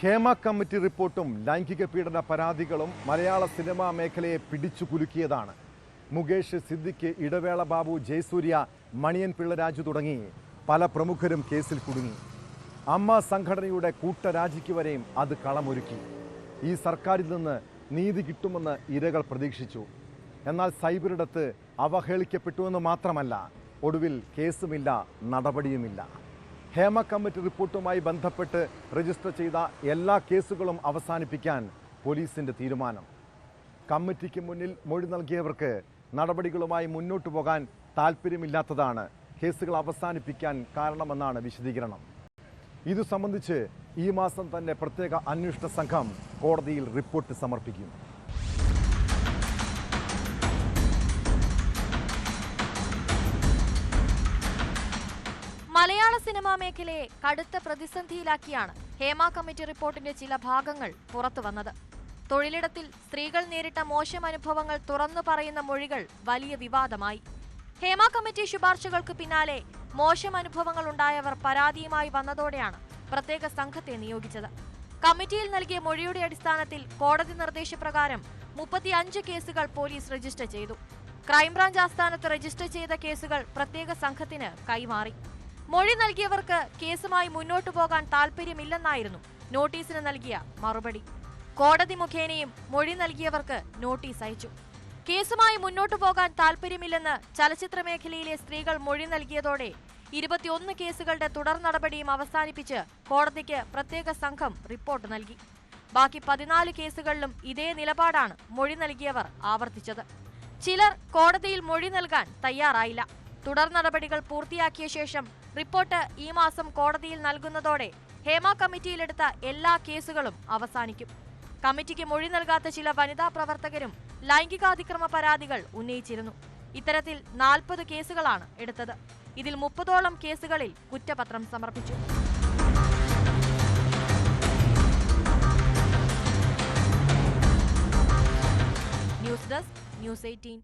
Hema committee റിപ്പോർട്ടും ലൈംഗിക പീഡന പരാതികളും മലയാള സിനിമാ മേഖലയെ പിടിച്ചു കുലുക്കിയതാണ്. മുകേഷ് സിദ്ദിഖ് ഇടവേള ബാബു ജയസൂര്യ മണിയൻ പിള്ളരാജു തുടങ്ങി പല പ്രമുഖരും കേസിൽ കുടുങ്ങി. അമ്മ സംഘടനയുടെ കൂട്ടരാജിക്ക് വരെയും അത് കളമൊരുക്കി. ഈ സർക്കാരിൽ നിന്ന് നീതി കിട്ടുമെന്ന് ഇരകൾ പ്രതീക്ഷിച്ചു. എന്നാൽ സൈബറിടത്ത് അവഹേളിക്കപ്പെട്ടുവെന്ന് മാത്രമല്ല ഒടുവിൽ കേസുമില്ല നടപടിയുമില്ല. ഹേമ കമ്മിറ്റി റിപ്പോർട്ടുമായി ബന്ധപ്പെട്ട് രജിസ്റ്റർ ചെയ്ത എല്ലാ കേസുകളും അവസാനിപ്പിക്കാൻ പോലീസിന്റെ തീരുമാനം. കമ്മിറ്റിക്ക് മുന്നിൽ മൊഴി നൽകിയവർക്ക് നടപടികളുമായി മുന്നോട്ടു പോകാൻ താല്പര്യമില്ലാത്തതാണ് കേസുകൾ അവസാനിപ്പിക്കാൻ കാരണമെന്നാണ് വിശദീകരണം. ഇതു സംബന്ധിച്ച് ഈ മാസം തന്നെ പ്രത്യേക അന്വേഷണ സംഘം കോടതിയിൽ റിപ്പോർട്ട് സമർപ്പിക്കും. മലയാള സിനിമാ മേഖലയെ കടുത്ത പ്രതിസന്ധിയിലാക്കിയാണ് ഹേമ കമ്മിറ്റി റിപ്പോർട്ടിന്റെ ചില ഭാഗങ്ങൾ പുറത്തു വന്നത്. തൊഴിലിടത്തിൽ സ്ത്രീകൾ നേരിട്ട മോശം അനുഭവങ്ങൾ തുറന്നു പറയുന്ന മൊഴികൾ വലിയ വിവാദമായി. ഹേമ കമ്മിറ്റി ശുപാർശകൾക്ക് പിന്നാലെ മോശം അനുഭവങ്ങൾ ഉണ്ടായവർ പരാതിയുമായി വന്നതോടെയാണ് പ്രത്യേക സംഘത്തെ നിയോഗിച്ചത്. കമ്മിറ്റിയിൽ നൽകിയ മൊഴിയുടെ അടിസ്ഥാനത്തിൽ കോടതി നിർദ്ദേശപ്രകാരം മുപ്പത്തിയഞ്ച് കേസുകൾ പോലീസ് രജിസ്റ്റർ ചെയ്തു. ക്രൈംബ്രാഞ്ച് ആസ്ഥാനത്ത് രജിസ്റ്റർ ചെയ്ത കേസുകൾ പ്രത്യേക സംഘത്തിന് കൈമാറി. മൊഴി നൽകിയവർക്ക് കേസുമായി മുന്നോട്ടു പോകാൻ താല്പര്യമില്ലെന്നായിരുന്നു നോട്ടീസിന് നൽകിയ മറുപടി. കോടതി മുഖേനയും മൊഴി നൽകിയവർക്ക് നോട്ടീസ് അയച്ചു. കേസുമായി മുന്നോട്ടു പോകാൻ താൽപര്യമില്ലെന്ന് ചലച്ചിത്ര മേഖലയിലെ സ്ത്രീകൾ മൊഴി നൽകിയതോടെ ഇരുപത്തിയൊന്ന് കേസുകളുടെ തുടർ നടപടിയും അവസാനിപ്പിച്ച് കോടതിക്ക് പ്രത്യേക സംഘം റിപ്പോർട്ട് നൽകി. ബാക്കി പതിനാല് കേസുകളിലും ഇതേ നിലപാടാണ് മൊഴി നൽകിയവർ ആവർത്തിച്ചത്. ചിലർ കോടതിയിൽ മൊഴി നൽകാൻ തയ്യാറായില്ല. തുടർ നടപടികൾ പൂർത്തിയാക്കിയ ശേഷം റിപ്പോർട്ട് ഈ മാസം കോടതിയിൽ നൽകുന്നതോടെ ഹേമ കമ്മിറ്റിയിലെടുത്ത എല്ലാ കേസുകളും അവസാനിക്കും. കമ്മിറ്റിക്ക് മൊഴി നൽകാത്ത ചില വനിതാ പ്രവർത്തകരും ലൈംഗികാതിക്രമ പരാതികൾ ഉന്നയിച്ചിരുന്നു. ഇത്തരത്തിൽ നാൽപ്പത് കേസുകളാണ് എടുത്തത്. ഇതിൽ മുപ്പതോളം കേസുകളിൽ കുറ്റപത്രം സമർപ്പിച്ചു. News desk news eighteen.